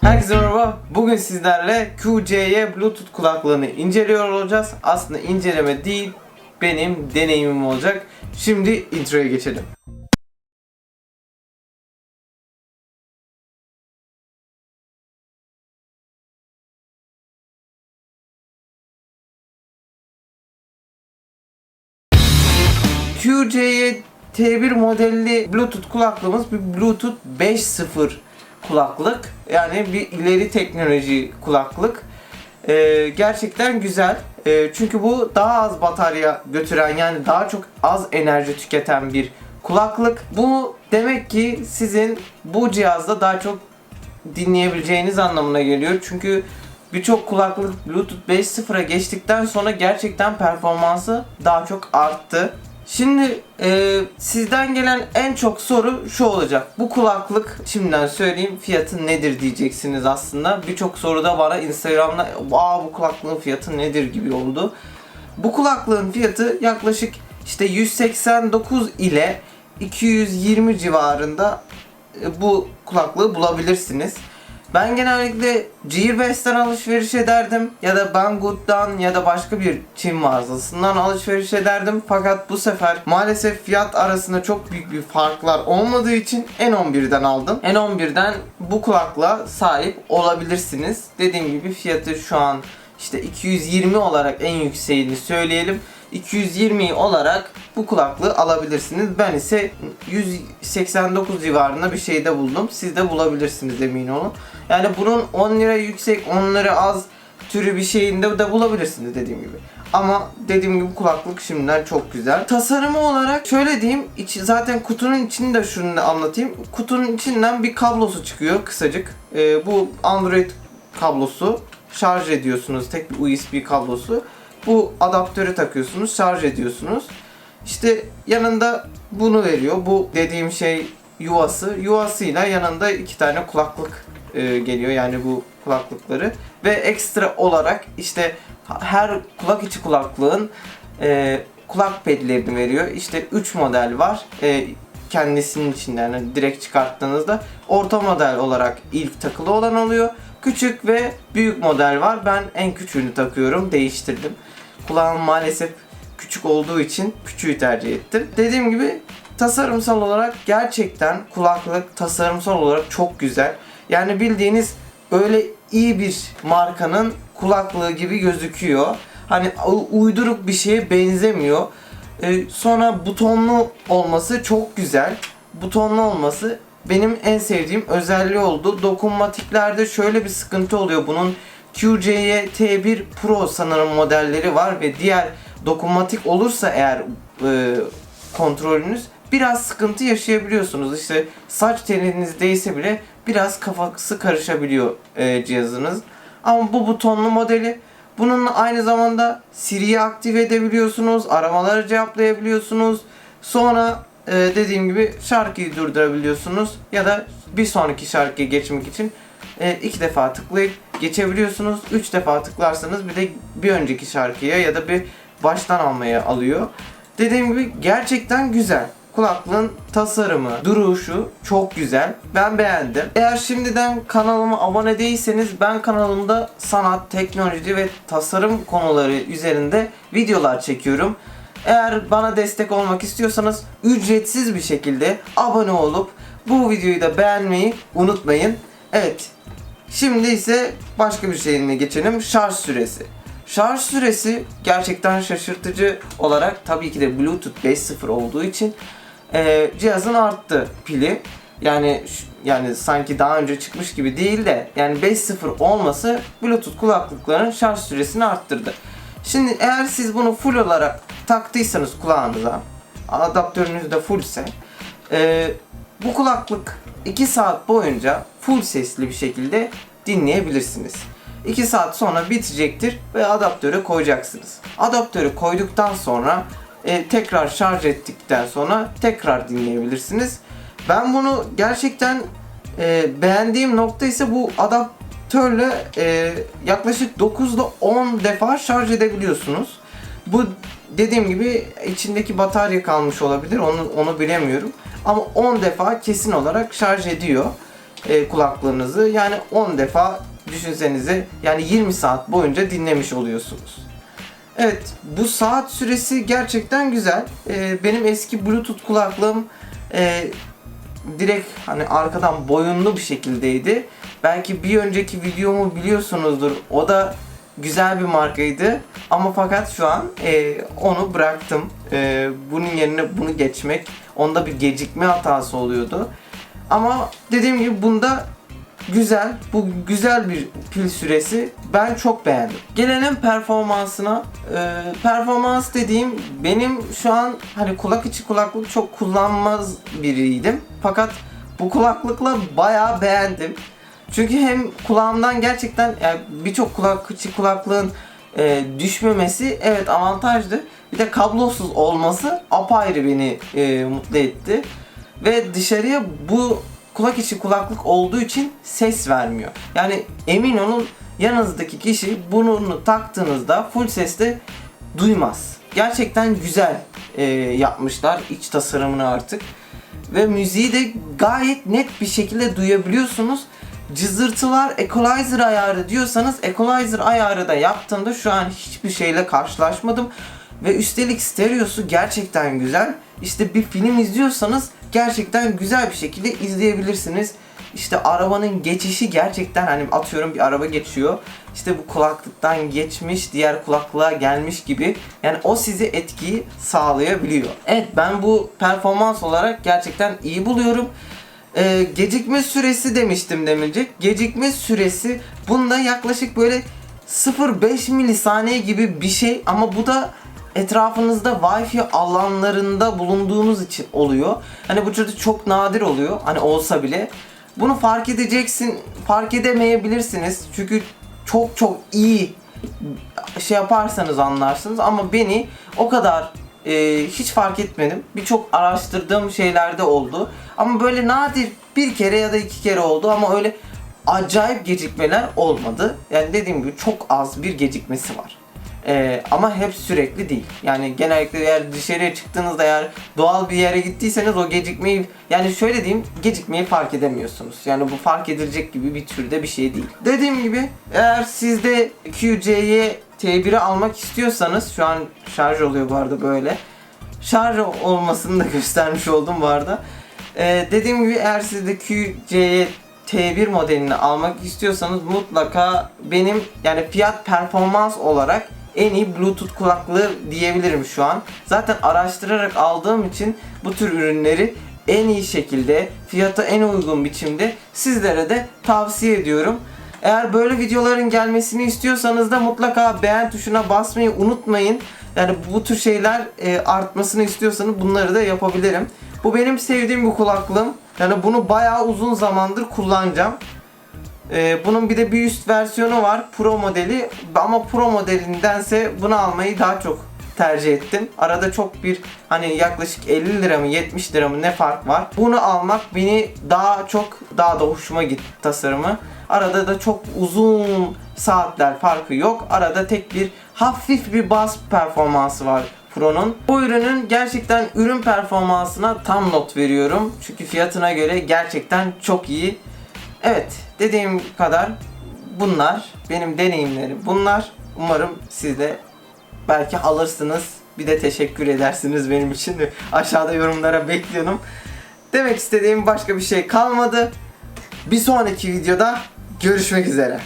Herkese merhaba. Bugün sizlerle QC'ye Bluetooth kulaklığını inceliyor olacağız. Aslında inceleme değil, benim deneyimim olacak. Şimdi introya geçelim. QC'ye T1 modelli Bluetooth kulaklığımız bir Bluetooth 5.0 kulaklık. Yani bir ileri teknoloji kulaklık. Ee, gerçekten güzel. Ee, çünkü bu daha az batarya götüren yani daha çok az enerji tüketen bir kulaklık. Bu demek ki sizin bu cihazda daha çok dinleyebileceğiniz anlamına geliyor. Çünkü birçok kulaklık Bluetooth 5.0'a geçtikten sonra gerçekten performansı daha çok arttı. Şimdi e, sizden gelen en çok soru şu olacak. Bu kulaklık şimdiden söyleyeyim fiyatı nedir diyeceksiniz aslında. Birçok soruda bana Instagram'da Aa, bu kulaklığın fiyatı nedir gibi oldu. Bu kulaklığın fiyatı yaklaşık işte 189 ile 220 civarında e, bu kulaklığı bulabilirsiniz. Ben genellikle Gearbest'ten alışveriş ederdim ya da Banggood'dan ya da başka bir Çin mağazasından alışveriş ederdim. Fakat bu sefer maalesef fiyat arasında çok büyük bir farklar olmadığı için N11'den aldım. N11'den bu kulaklığa sahip olabilirsiniz. Dediğim gibi fiyatı şu an işte 220 olarak en yükseğini söyleyelim. 220 olarak bu kulaklığı alabilirsiniz. Ben ise 189 civarında bir şeyde buldum. Siz de bulabilirsiniz emin olun. Yani bunun 10 lira yüksek, 10 lira az türü bir şeyinde de bulabilirsiniz dediğim gibi. Ama dediğim gibi kulaklık şimdiden çok güzel. Tasarımı olarak şöyle diyeyim. içi- zaten kutunun içini de şunu anlatayım. Kutunun içinden bir kablosu çıkıyor kısacık. Ee, bu Android kablosu. Şarj ediyorsunuz. Tek bir USB kablosu. Bu adaptörü takıyorsunuz. Şarj ediyorsunuz. İşte yanında bunu veriyor. Bu dediğim şey yuvası. Yuvasıyla yanında iki tane kulaklık e, geliyor. Yani bu kulaklıkları. Ve ekstra olarak işte her kulak içi kulaklığın e, kulak pedlerini veriyor. İşte 3 model var. E, kendisinin içinden yani direkt çıkarttığınızda orta model olarak ilk takılı olan oluyor. Küçük ve büyük model var. Ben en küçüğünü takıyorum. Değiştirdim. Kulağım maalesef küçük olduğu için küçüğü tercih ettim. Dediğim gibi tasarımsal olarak gerçekten kulaklık tasarımsal olarak çok güzel. Yani bildiğiniz öyle iyi bir markanın kulaklığı gibi gözüküyor. Hani uyduruk bir şeye benzemiyor. Ee, sonra butonlu olması çok güzel. Butonlu olması benim en sevdiğim özelliği oldu. Dokunmatiklerde şöyle bir sıkıntı oluyor. Bunun QC'ye T1 Pro sanırım modelleri var ve diğer dokunmatik olursa eğer e, kontrolünüz biraz sıkıntı yaşayabiliyorsunuz. İşte saç teliniz değse bile biraz kafası karışabiliyor e, cihazınız. Ama bu butonlu modeli bununla aynı zamanda Siri'yi aktive edebiliyorsunuz, aramaları cevaplayabiliyorsunuz. Sonra e, dediğim gibi şarkıyı durdurabiliyorsunuz ya da bir sonraki şarkıya geçmek için e, iki defa tıklayıp geçebiliyorsunuz. Üç defa tıklarsanız bir de bir önceki şarkıya ya da bir baştan almaya alıyor. Dediğim gibi gerçekten güzel. Kulaklığın tasarımı, duruşu çok güzel. Ben beğendim. Eğer şimdiden kanalıma abone değilseniz ben kanalımda sanat, teknoloji ve tasarım konuları üzerinde videolar çekiyorum. Eğer bana destek olmak istiyorsanız ücretsiz bir şekilde abone olup bu videoyu da beğenmeyi unutmayın. Evet. Şimdi ise başka bir şeyine geçelim. Şarj süresi. Şarj süresi gerçekten şaşırtıcı olarak tabii ki de Bluetooth 5.0 olduğu için e, cihazın arttı pili. Yani yani sanki daha önce çıkmış gibi değil de yani 5.0 olması Bluetooth kulaklıkların şarj süresini arttırdı. Şimdi eğer siz bunu full olarak taktıysanız kulağınıza, adaptörünüz de fullse, e, bu kulaklık 2 saat boyunca full sesli bir şekilde dinleyebilirsiniz. 2 saat sonra bitecektir ve adaptörü koyacaksınız. Adaptörü koyduktan sonra e, tekrar şarj ettikten sonra tekrar dinleyebilirsiniz. Ben bunu gerçekten e, beğendiğim nokta ise bu adaptörle e, yaklaşık 9 ile 10 defa şarj edebiliyorsunuz. Bu dediğim gibi içindeki batarya kalmış olabilir. Onu onu bilemiyorum. Ama 10 defa kesin olarak şarj ediyor e, kulaklığınızı. Yani 10 defa düşünsenize yani 20 saat boyunca dinlemiş oluyorsunuz. Evet bu saat süresi gerçekten güzel. E, benim eski Bluetooth kulaklığım e, direkt hani arkadan boyunlu bir şekildeydi. Belki bir önceki videomu biliyorsunuzdur. O da güzel bir markaydı. Ama fakat şu an e, onu bıraktım. E, bunun yerine bunu geçmek. Onda bir gecikme hatası oluyordu. Ama dediğim gibi bunda güzel. Bu güzel bir pil süresi. Ben çok beğendim. Gelelim performansına. Ee, performans dediğim benim şu an hani kulak içi kulaklık çok kullanmaz biriydim. Fakat bu kulaklıkla bayağı beğendim. Çünkü hem kulağımdan gerçekten yani birçok kulak içi kulaklığın e, düşmemesi evet avantajdı. Bir de kablosuz olması apayrı beni e, mutlu etti. Ve dışarıya bu kulak içi kulaklık olduğu için ses vermiyor. Yani emin olun yanınızdaki kişi bunu taktığınızda full sesle duymaz. Gerçekten güzel e, yapmışlar iç tasarımını artık. Ve müziği de gayet net bir şekilde duyabiliyorsunuz. Cızırtılar equalizer ayarı diyorsanız equalizer ayarı da yaptığımda şu an hiçbir şeyle karşılaşmadım. Ve üstelik stereosu gerçekten güzel. İşte bir film izliyorsanız gerçekten güzel bir şekilde izleyebilirsiniz. İşte arabanın geçişi gerçekten hani atıyorum bir araba geçiyor. İşte bu kulaklıktan geçmiş, diğer kulaklığa gelmiş gibi. Yani o size etkiyi sağlayabiliyor. Evet ben bu performans olarak gerçekten iyi buluyorum. Ee, gecikme süresi demiştim demincek. Gecikme süresi bunda yaklaşık böyle 0.5 milisaniye gibi bir şey ama bu da etrafınızda Wi-Fi alanlarında bulunduğunuz için oluyor. Hani bu çocuk çok nadir oluyor. Hani olsa bile. Bunu fark edeceksin, fark edemeyebilirsiniz. Çünkü çok çok iyi şey yaparsanız anlarsınız ama beni o kadar e, hiç fark etmedim. Birçok araştırdığım şeylerde oldu. Ama böyle nadir bir kere ya da iki kere oldu ama öyle acayip gecikmeler olmadı. Yani dediğim gibi çok az bir gecikmesi var. Ee, ama hep sürekli değil. Yani genellikle eğer dışarıya çıktığınızda eğer doğal bir yere gittiyseniz o gecikmeyi yani şöyle diyeyim gecikmeyi fark edemiyorsunuz. Yani bu fark edilecek gibi bir türde bir şey değil. Dediğim gibi eğer sizde QC'ye T1'i almak istiyorsanız şu an şarj oluyor bu arada böyle. Şarj olmasını da göstermiş oldum bu arada. Ee, dediğim gibi eğer sizde QC'ye T1 modelini almak istiyorsanız mutlaka benim yani fiyat performans olarak en iyi Bluetooth kulaklığı diyebilirim şu an. Zaten araştırarak aldığım için bu tür ürünleri en iyi şekilde, fiyata en uygun biçimde sizlere de tavsiye ediyorum. Eğer böyle videoların gelmesini istiyorsanız da mutlaka beğen tuşuna basmayı unutmayın. Yani bu tür şeyler e, artmasını istiyorsanız bunları da yapabilirim. Bu benim sevdiğim bir kulaklığım. Yani bunu bayağı uzun zamandır kullanacağım. Ee, bunun bir de bir üst versiyonu var Pro modeli ama Pro modelindense bunu almayı daha çok tercih ettim. Arada çok bir hani yaklaşık 50 lira mı 70 lira mı ne fark var. Bunu almak beni daha çok daha da hoşuma gitti tasarımı. Arada da çok uzun saatler farkı yok. Arada tek bir hafif bir bas performansı var Pro'nun. Bu ürünün gerçekten ürün performansına tam not veriyorum. Çünkü fiyatına göre gerçekten çok iyi. Evet, dediğim kadar bunlar benim deneyimlerim. Bunlar umarım siz de belki alırsınız. Bir de teşekkür edersiniz benim için de aşağıda yorumlara bekliyorum. Demek istediğim başka bir şey kalmadı. Bir sonraki videoda görüşmek üzere.